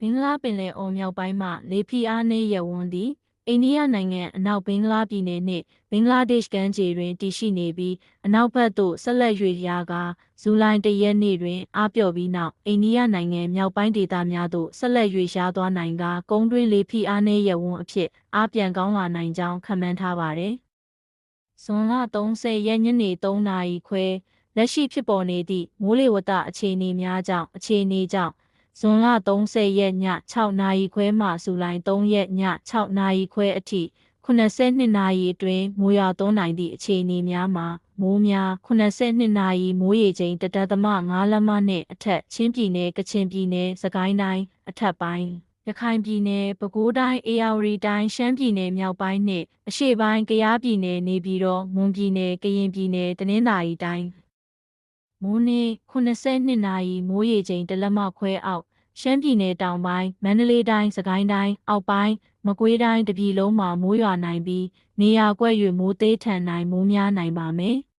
ဘင်္ဂလားပင်လယ်အော်မြောက်ပိုင်းမှလေဖီအားနည်းရဝန်းသည်အိန္ဒိယနိုင်ငံအနောက်ဘင်္ဂလားပြည်နယ်နှင့်ဘင်္ဂလားဒေ့ရှ်ကမ်းခြေတွင်တည်ရှိနေပြီးအနောက်ဘက်သို့ဆက်လက်၍ရာကဇူလိုင်တရက်နေ့တွင်အားပြော့ပြီးနောက်အိန္ဒိယနိုင်ငံမြောက်ပိုင်းဒေသများသို့ဆက်လက်၍ရှားသွားနိုင်ကကုန်းတွင်းလေဖီအားနည်းရဝန်းအဖြစ်အားပြန်ကောင်းလာနိုင်ကြောင်းခန့်မှန်းထားပါသည်။ဇွန်လ30ရက်ညနေ3နာရီခွဲလက်ရှိဖြစ်ပေါ်နေသည့်မိုးလေဝသအခြေအနေများကြောင့်အခြေအနေကြောင့် ဇွန်လ30ရက်ည6နာရီခွဲမှဇူလိုင်3ရက်ည6နာရီခွဲအထိ82နာရီအတွင်းမိုးရွာသွန်းနိုင်သည့်အခြေအနေများမှာမိုးများ82နာရီမိုးရေချိန်တဒသမ9လက်မနှင့်အထက်ချင်းပြည်နယ်ကချင်ပြည်နယ်စကိုင်းတိုင်းအထက်ပိုင်းရခိုင်ပြည်နယ်ပဲခူးတိုင်းအေရဝတီတိုင်းရှမ်းပြည်နယ်မြောက်ပိုင်းနှင့်အရှေ့ပိုင်းကယားပြည်နယ်နေပြည်တော်မွန်ပြည်နယ်ကရင်ပြည်နယ်တနင်္သာရီတိုင်း မိုးနှင်း82နာရီမိုးရေချိန်တစ်လက်မခွဲအောက်ရှမ်းပြည်နယ်တောင်ပိုင်းမန္တလေးတိုင်းစကိုင်းတိုင်းအောက်ပိုင်းမကွေးတိုင်းတပြည်လုံးမှာမိုးရွာနိုင်ပြီးနေရာကွက်၍မိုးသေးထန်နိုင်မိုးများနိုင်ပါမယ်။